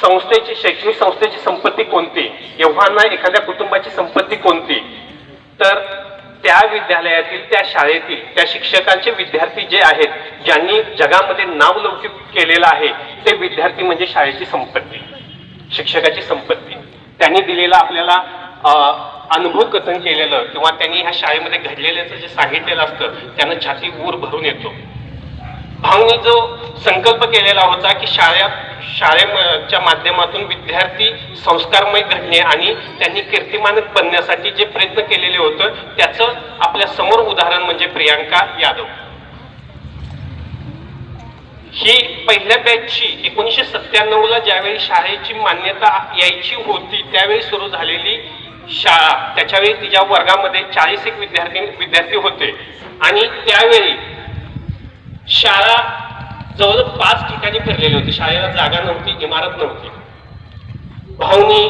संस्थेची शैक्षणिक संस्थेची संपत्ती कोणती? एव्हाना एखाद्या कुटुंबाची संपत्ती कोणती? तर त्या विद्यालयातील त्या शाळेतील त्या शिक्षकांचे विद्यार्थी जे आहेत ज्यांनी जगामध्ये नावलौकिक केलेलं आहे ते विद्यार्थी म्हणजे शाळेची संपत्ती शिक्षकाची संपत्ती. त्यांनी दिलेलं आपल्याला अं, अनुभव कथन केलेलं किंवा त्यांनी ह्या शाळेमध्ये घडलेल्याचं जे सांगितलेलं असतं त्यानं छाती ऊर भरून येतो. भाऊनी जो संकल्प केलेला होता की शाळेत शाळेच्या माध्यमातून विद्यार्थी संस्कारमय घडणे आणि त्यांनी कीर्तिमानक बनण्यासाठी जे प्रयत्न केलेले होतं त्याचं आपल्यासमोर उदाहरण म्हणजे प्रियांका यादव. ही पहिल्या बॅचची एकोणीसशे सत्त्याण्णव ला ज्यावेळी शाळेची मान्यता यायची होती त्यावेळी सुरू झालेली शाळा त्याच्यावेळी तिच्या वर्गामध्ये चाळीस एक विद्यार्थी विद्यार्थी होते. आणि त्यावेळी शाळा जवळजवळ पाच ठिकाणी फिरलेले होते. शाळेला जागा नव्हती इमारत नव्हती. भाऊनी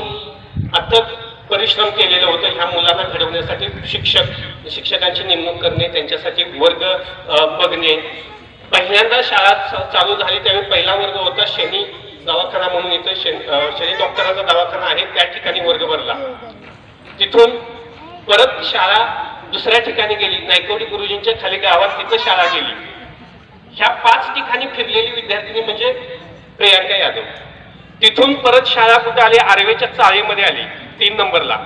अथक परिश्रम केलेलं होतं ह्या मुलांना घडवण्यासाठी. शिक्षक शिक्षकांची नेमणूक करणे त्यांच्यासाठी वर्ग बघणे. पहिल्यांदा शाळा चालू झाली त्यावेळी पहिला वर्ग होता शनी दवाखाना म्हणून इथं शनी शनी डॉक्टरांचा दवाखाना आहे. त्या ठिकाणी वर्ग भरला. तिथून परत शाळा दुसऱ्या ठिकाणी गेली. नायकोडी गुरुजींच्या खाली गावात तिथं शाळा गेली. ह्या पाच ठिकाणी फिरलेली विद्यार्थिनी म्हणजे प्रियांका यादव. तिथून परत शाळा कुठे आली? आर्वेच्या चाळीमध्ये आली तीन नंबरला.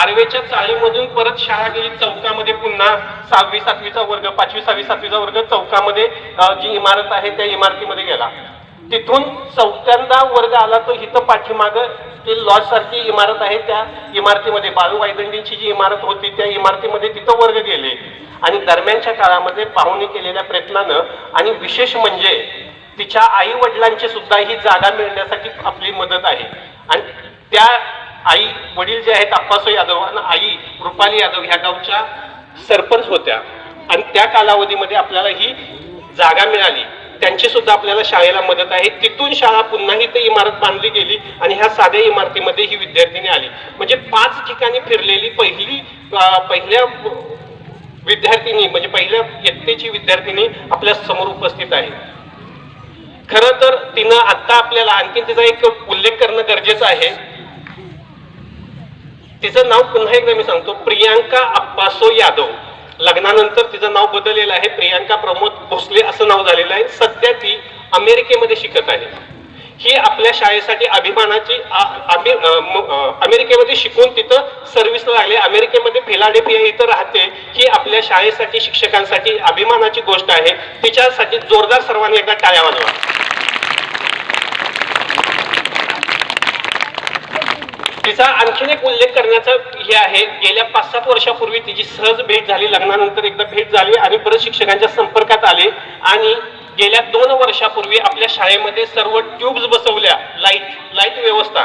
आर्वेच्या चाळीमधून परत शाळा गेली चौकामध्ये पुन्हा सहावी सातवीचा वर्ग पाचवी सहावी सातवीचा वर्ग चौकामध्ये जी इमारत आहे त्या इमारतीमध्ये गेला. तिथून चौथ्यांदा वर्ग आला तो इथं पाठीमाग. ते लॉज सारखी इमारत आहे त्या इमारतीमध्ये. बाळू वायदंडींची जी इमारत होती त्या इमारतीमध्ये तिथं वर्ग गेले. आणि दरम्यानच्या काळामध्ये पाहुणे केलेल्या प्रयत्नानं आणि विशेष म्हणजे तिच्या आई वडिलांची सुद्धा ही जागा मिळण्यासाठी आपली मदत आहे. आणि त्या आई वडील जे आहेत अप्पासो यादव आणि आई रुपाली यादव ह्या गावच्या सरपंच होत्या. आणि त्या कालावधीमध्ये आपल्याला ही जागा मिळाली. त्यांची सुद्धा आपल्याला शाळेला मदत आहे. तिथून शाळा पुन्हा ही ते इमारत बांधली गेली आणि ह्या साध्या इमारतीमध्ये ही विद्यार्थिनी आली. म्हणजे पाच ठिकाणी फिरलेली पहिली पहिल्या विद्यार्थिनी म्हणजे पहिल्या इयत्तेची विद्यार्थिनी आपल्यासमोर उपस्थित आहे. खरं तर तिनं आता आपल्याला आणखी तिचा एक उल्लेख करणं गरजेचं आहे. तिचं नाव पुन्हा एकदा मी सांगतो. प्रियांका अप्पासो यादव. लग्नानंतर तिचं नाव बदललेलं आहे. प्रियांका प्रमोद भोसले असं नाव झालेलं आहे. सध्या ती अमेरिकेमध्ये शिकत आहे. ही आपल्या शाळेसाठी अभिमानाची अमेरिकेमध्ये शिकून तिथं सर्व्हिसला लागले. अमेरिकेमध्ये फिलाडेल्फिया इथं राहते. ही आपल्या शाळेसाठी शिक्षकांसाठी अभिमानाची गोष्ट आहे. तिच्यासाठी जोरदार सर्वांनी एकदा टाळ्या वाजवा तिचा आणखीन एक उल्लेख करण्याचा हे आहे गेल्या पाच सात वर्षापूर्वी तिची सहज भेट झाली लग्नानंतर एकदा भेट झाली आणि परत शिक्षकांच्या संपर्कात आले आणि गेल्या दोन वर्षापूर्वी आपल्या शाळेमध्ये सर्व ट्यूब्स बसवल्या लाइट लाइट व्यवस्था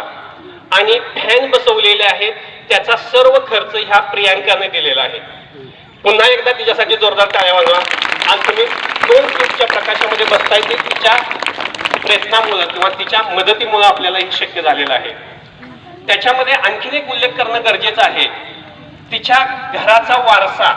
आणि फॅन बसवलेले आहेत. त्याचा सर्व खर्च ह्या प्रियांकाने दिलेला आहे. पुन्हा एकदा तिच्यासाठी जोरदार टाळ्या वाजवा. आज तुम्ही दोन ट्यूबच्या प्रकाशामध्ये बसताय ते तिच्या प्रयत्नामुळं किंवा तिच्या मदतीमुळं आपल्याला हे शक्य झालेलं आहे. त्याच्यामध्ये आणखीन एक उल्लेख करणं गरजेचं आहे. तिच्या घराचा वारसा.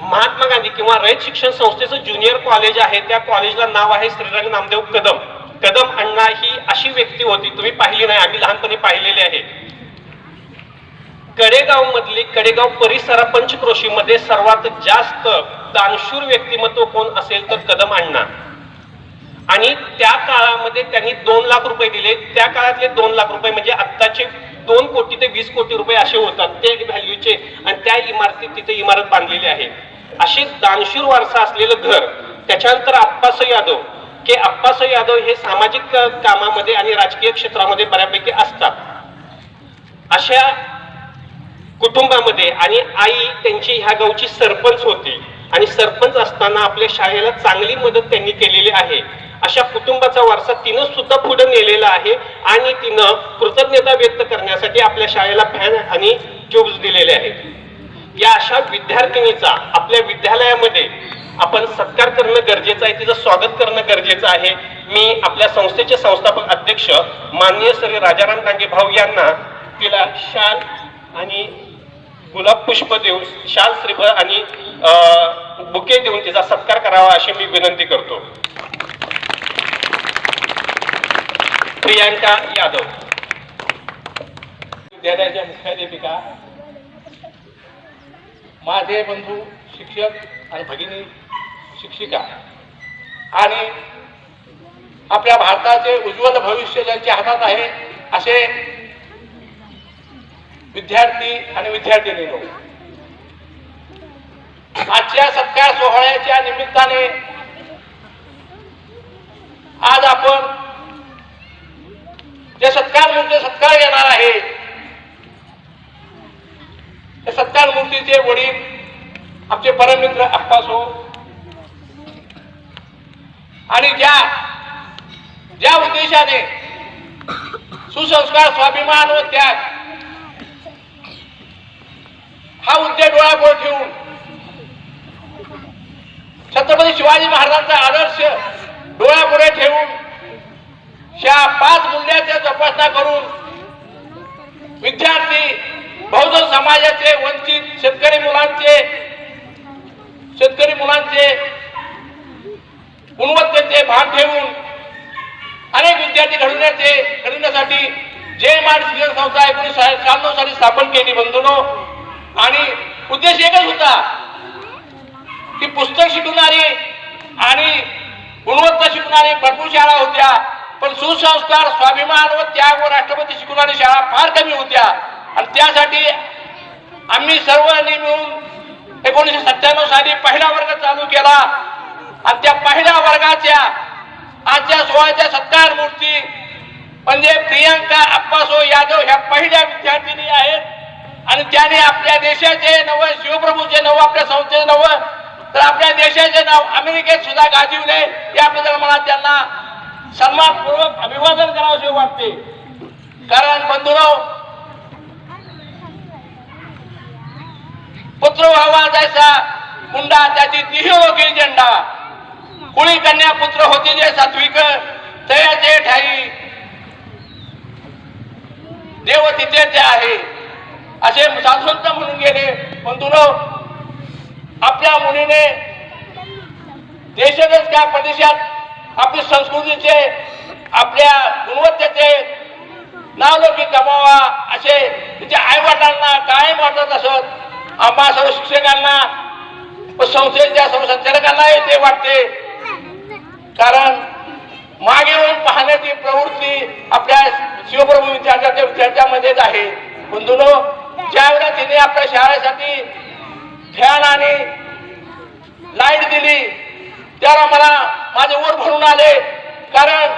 महात्मा गांधी किंवा रयत शिक्षण संस्थेचं ज्युनियर कॉलेज आहे त्या कॉलेजला नाव आहे श्रीरंग नामदेव कदम. कदम अण्णा ही अशी व्यक्ती होती तुम्ही पाहिली नाही आम्ही लहानपणी पाहिलेली आहे. कडेगाव मधली कडेगाव परिसरा पंचक्रोशीमध्ये सर्वात जास्त दानशूर व्यक्तिमत्व कोण असेल तर कदम अण्णा. आणि त्या काळामध्ये त्यांनी दोन लाख रुपये दिले. त्या काळातले दोन लाख रुपये म्हणजे आत्ताचे दोन कोटी ते वीस कोटी रुपये असे होतात. ते व्हॅल्यूचे आणि त्या इमारतीत तिथे इमारत बांधलेली आहे. असे दानशूर वारसा असलेलं घर त्याच्यानंतर अप्पास यादव की अप्पास यादव हे सामाजिक कामामध्ये आणि राजकीय क्षेत्रामध्ये बऱ्यापैकी असतात. अशा कुटुंबामध्ये आणि आई त्यांची ह्या गावची सरपंच होती. आणि सरपंच असताना आपल्या शाळेला चांगली मदत त्यांनी केलेली आहे. अशा कुटुंबाचा वारसा तिनं सुद्धा पुढे नेलेला आहे आणि तिनं कृतज्ञता व्यक्त करण्यासाठी आपल्या शाळेला फॅन आणि ट्यूब्स दिलेले आहेत. या अशा विद्यार्थिनीचा आपल्या विद्यालयामध्ये आपण सत्कार करणं गरजेचं आहे तिचं स्वागत करणं गरजेचं आहे. मी आपल्या संस्थेचे संस्थापक अध्यक्ष माननीय श्री राजाराम डांगे भाऊ यांना तिला शाल आणि गुलाब पुष्प देऊन शाल श्रीफळ आणि अं, बुके देऊन तिचा सत्कार करावा अशी मी विनंती करतो. प्रियांका यादव. विद्यालयाच्या मुख्याध्यापिका माझे बंधू शिक्षक आणि भगिनी शिक्षिका आणि आपल्या भारताचे उज्ज्वल भविष्य ज्यांच्या हातात आहे असे विद्यार्थी आणि विद्यार्थिनी आजच्या सत्कार सोहळ्याच्या निमित्ताने आज आपण जे सत्कार म्हणजे सत्कार घेणार आहे त्या सत्कार मूर्तीचे वडील आमचे परममित्र अप्पासो आणि ज्या ज्या उद्देशाने सुसंस्कार स्वाभिमान व त्याग हा उद्देश डोळ्यापुढे ठेवून छत्रपती शिवाजी महाराजांचा आदर्श डोळ्यापुढे ठेवून ह्या पाच मूल्याच्या जोपासना करून विद्यार्थी बहुजन समाजाचे वंचित शेतकरी मुलांचे शेतकरी मुलांचे गुणवत्तेचे भान ठेवून अनेक विद्यार्थी घडवण्याचे घडवण्यासाठी जे मार शिक्षण संस्था एकोणीसशे शहाण्णव साली स्थापन केली बंधूनो. आणि उद्देश एकच होता की पुस्तक शिकवणारी आणि गुणवत्ता शिकवणारी भरपूर शाळा होत्या. पण सुसंस्कार स्वाभिमान व त्याग व राष्ट्रपती शिकवणारी शाळा फार कमी होत्या. आणि त्यासाठी आम्ही सर्वांनी मिळून एकोणीसशे सत्त्याण्णव साली पहिला वर्ग चालू केला. आणि त्या पहिल्या वर्गाच्या आजच्या सोहळ्याच्या सत्कार मूर्ती म्हणजे प्रियांका अप्पासो यादव ह्या पहिल्या विद्यार्थिनी आहेत. आणि त्याने आपल्या देशाचे नव शिवप्रभूचे नव आपल्या संस्थेचे नव तर आपल्या देशाचे नाव अमेरिकेत सुद्धा गाजविले. याबद्दल मला त्यांना सन्मानपूर्वक अभिवादन करावे वाटते. कारण बंधुराव पुत्र व्हावा जैसा मुंडा त्याची तिही झेंडा. कुळी कन्या पुत्र होती जे सात्विक तयाचे ठाई. देव तिथे ते आहे. असे साधुसंत म्हणून गेले. बंधुराव आपल्या मुलीने देशातच का प्रदेशात आपली संस्कृतीचे आपल्या गुणवत्तेचे नावलौकिक कमावा असे तिच्या आई वडिलांना कायम वाटत असत. आम्हा सर्व शिक्षकांना व संस्थेच्या सर्व संचालकांनाही ते वाटते. कारण मागे येऊन पाहण्याची प्रवृत्ती आपल्या शिवप्रभू विद्यार्थ्याच्या विद्यार्थ्यामध्येच आहे. बंधुनो ज्यावेळेला तिने आपल्या शाळेसाठी फॅन आणि लाइट दिली त्याला मला माझे वर भरून आले. कारण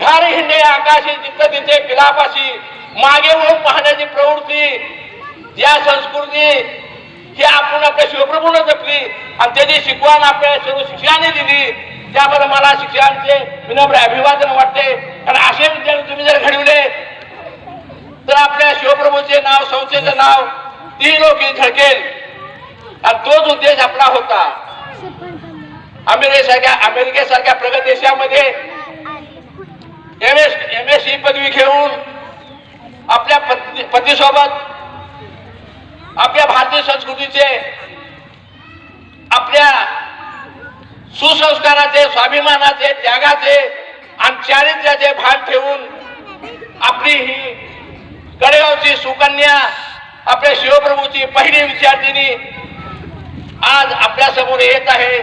घर हिंडे आकाशी जिथं तिथे पिलापाशी मागे वळून पाहण्याची प्रवृत्ती या संस्कृती ही आपण आपल्या शिवप्रभूनं जपली आणि त्याची शिकवण आपल्या सर्व शिक्षकांनी दिली. त्याबद्दल मला शिक्षकांचे विनम्र अभिवादन वाटते. कारण असे विद्यार्थी तुम्ही जर घडविले तर आपल्या शिवप्रभूचे नाव संस्थेचं नाव ती लोक झळकेल आणि तोच उद्देश आपला होता. अमेरिकेसारख्या अमेरिकेसारख्या प्रगत देशामध्ये M S M S C पदवी घेऊन आपल्या पत्नी पतीसोबत आपल्या भारतीय संस्कृतीचे आपल्या सुसंस्काराचे स्वाभिमानाचे त्यागाचे आणि चारित्र्याचे भान ठेवून आपली ही कडेगावची सुकन्या आपल्या शिवप्रभूची पहिली विद्यार्थिनी आज आपल्यासमोर येत आहे.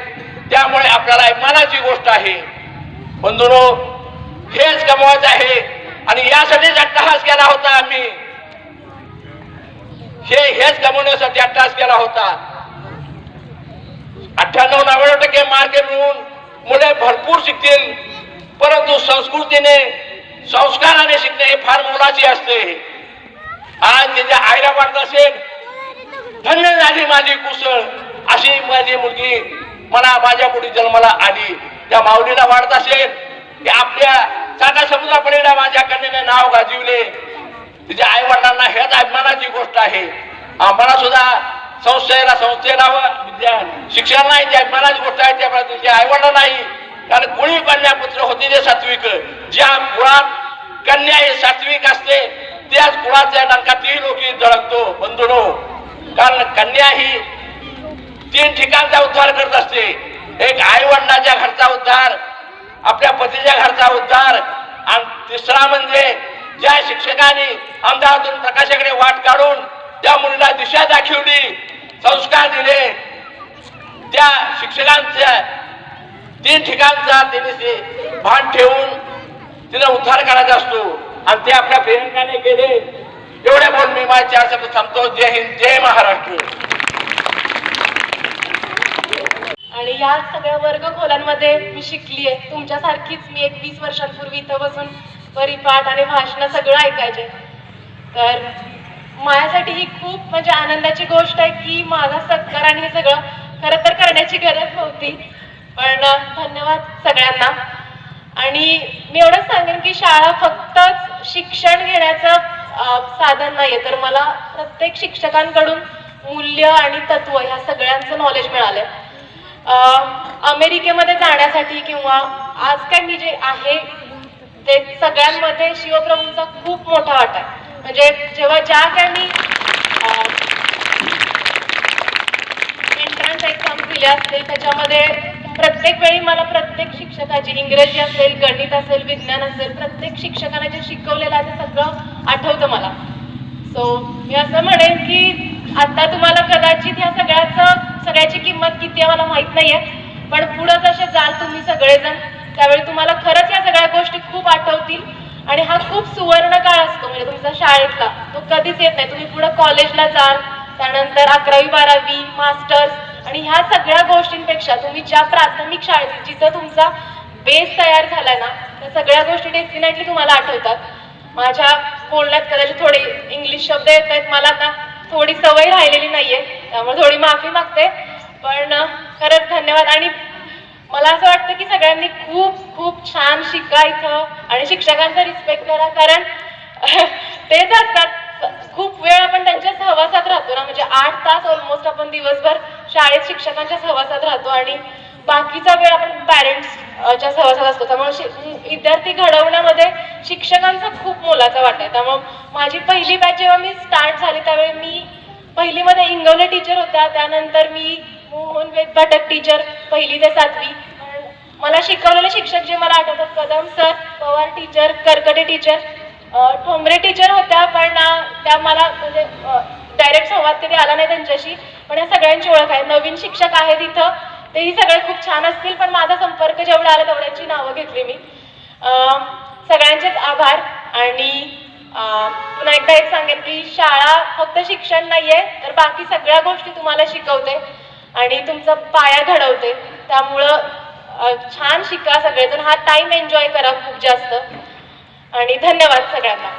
त्यामुळे आपल्याला मनाची गोष्ट आहे. बंधुनो हेच कमवायचं आहे. आणि यासाठीच अट्टहास केला होता आम्ही हे हेच कमवण्यासाठी अट्टहास केला होता. अठ्ठ्याण्णव नव्याण्णव टक्के मार्क मिळून मुले भरपूर शिकतील परंतु संस्कृतीने संस्काराने शिकणे हे फार मुलाचे असते. आज त्याच्या आईला वाटत असेल धन्य झाली माझी कुसळ अशी माझी मुलगी मला माझ्या पुढे जन्माला आली त्या माऊलीला वाढत असेल. की आपल्या साधा समुद्रापलीला माझ्या कन्याने नाव गाजविले. तिच्या आई वडिलांना हेच अभिमानाची गोष्ट आहे. आम्हाला सुद्धा संस्थेला संस्थेला व विद्या शिक्षण नाही ती अभिमानाची गोष्ट आहे त्या तिच्या आई वडिला नाही. कारण कोणी कन्या पुत्र होती ते सात्विक. ज्या कुळात कन्या हे सात्विक असते त्याच कुळाच्या नरकातही लोक धडकतो बंधुनो. कारण कन्या ही तीन ठिकाणचा उद्धार करत असते. एक आई वडिलाच्या घरचा उद्धार आपल्या पतीच्या घरचा उद्धार आणि तिसरा म्हणजे ज्या शिक्षकांनी अमदावादून प्रकाशाकडे वाट काढून त्या मुलीला दिशा दाखवली संस्कार दिले. त्या शिक्षकांच्या तीन ठिकाणचा तिने ते भान ठेवून तिला उद्धार करायचा असतो. आणि ते आपल्या प्रियंकाने केले. एवढे बोल मी माझ्या चार शब्द थांबतो जय हिंद जय महाराष्ट्र. आणि या सगळ्या वर्ग खोल्यांमध्ये मी शिकली आहे तुमच्यासारखीच मी एक वीस वर्षांपूर्वी इथं बसून परिपाठ आणि भाषणं सगळं ऐकायचे. तर माझ्यासाठी ही खूप म्हणजे आनंदाची गोष्ट आहे की माझा सत्कार आणि हे सगळं खरं तर करण्याची गरज नव्हती. पण धन्यवाद सगळ्यांना. आणि मी एवढंच सांगेन की शाळा फक्तच शिक्षण घेण्याचं साधन साधन नाहीये. तर मला प्रत्येक शिक्षकांकडून मूल्य आणि तत्व ह्या सगळ्यांचं नॉलेज मिळालंय. आहे अमेरिकेमध्ये जाण्यासाठी किंवा आज काय मी जे आहे ते सगळ्यांमध्ये शिवप्रभूंचा खूप मोठा वाटा आहे. म्हणजे जेव्हा ज्या काय मी एंट्रन्स एक्झाम दिल्या असतील त्याच्यामध्ये प्रत्येक वेळी मला प्रत्येक शिक्षकाची इंग्रजी असेल गणित असेल विज्ञान असेल प्रत्येक शिक्षकाने जे शिकवलेलं आहे ते सगळं आठवतं मला. सो मी असं म्हणेन की आता तुम्हाला कदाचित ह्या सगळ्याचं सगळ्याची किंमत किती आहे मला माहीत नाहीये. पण पुढे जसे जाल तुम्ही सगळेजण त्यावेळी तुम्हाला खरंच या सगळ्या गोष्टी खूप आठवतील. आणि हा खूप सुवर्ण काळ असतो म्हणजे तुमचा शाळेतला. तो कधीच येत नाही. तुम्ही पुढे कॉलेजला जाल त्यानंतर अकरावी बारावी मास्टर्स आणि ह्या सगळ्या गोष्टींपेक्षा तुम्ही ज्या प्राथमिक शाळेत जिथं तुमचा बेस तयार झालाय ना त्या सगळ्या गोष्टी डेफिनेटली तुम्हाला आठवतात. माझ्या बोलण्यात कदाचित थोडे इंग्लिश शब्द येत आहेत. मला आता थोडी सवय राहिलेली नाहीये. त्यामुळे थोडी माफी मागते. पण खरंच धन्यवाद. आणि मला असं वाटतं की सगळ्यांनी खूप खूप छान शिका इथं आणि शिक्षकांचा रिस्पेक्ट करा. कारण तेच असतात. खूप वेळ आपण त्यांच्या सहवासात राहतो ना. म्हणजे आठ तास ऑलमोस्ट आपण दिवसभर शाळेत शिक्षकांच्या सहवासात राहतो. आणि बाकीचा वेळ आपण पॅरेंट्स च्या सहवासात असतो. त्यामुळे शि- विद्यार्थी घडवण्यामध्ये शिक्षकांचा खूप मोलाचा वाटा आहे. त्यामुळे माझी पहिली बॅच जेव्हा मी स्टार्ट झाली त्यावेळी मी पहिलीमध्ये इंगवले टीचर होत्या त्यानंतर मी मोहन वेद भटक टीचर पहिली ते सातवी. मला शिकवलेले शिक्षक जे मला आठवतात Kadam sir Pawar teacher Karkate teacher Thombre teacher होत्या. पण त्या मला म्हणजे डायरेक्ट संवाद कधी आला नाही त्यांच्याशी. पण या सगळ्यांची ओळख आहे. नवीन शिक्षक आहेत इथं. तेही सगळे खूप छान असतील पण माझा संपर्क जेवढा आला तेवढ्याची नावं घेतली मी. सगळ्यांचेच आभार आणि पुन्हा एकदा एक सांगेन की शाळा फक्त शिक्षण नाहीये तर बाकी सगळ्या गोष्टी तुम्हाला शिकवते आणि तुमचा पाया घडवते. त्यामुळं छान शिका सगळेजण. हा टाइम एन्जॉय करा खूप जास्त. आणि धन्यवाद सगळ्यांना.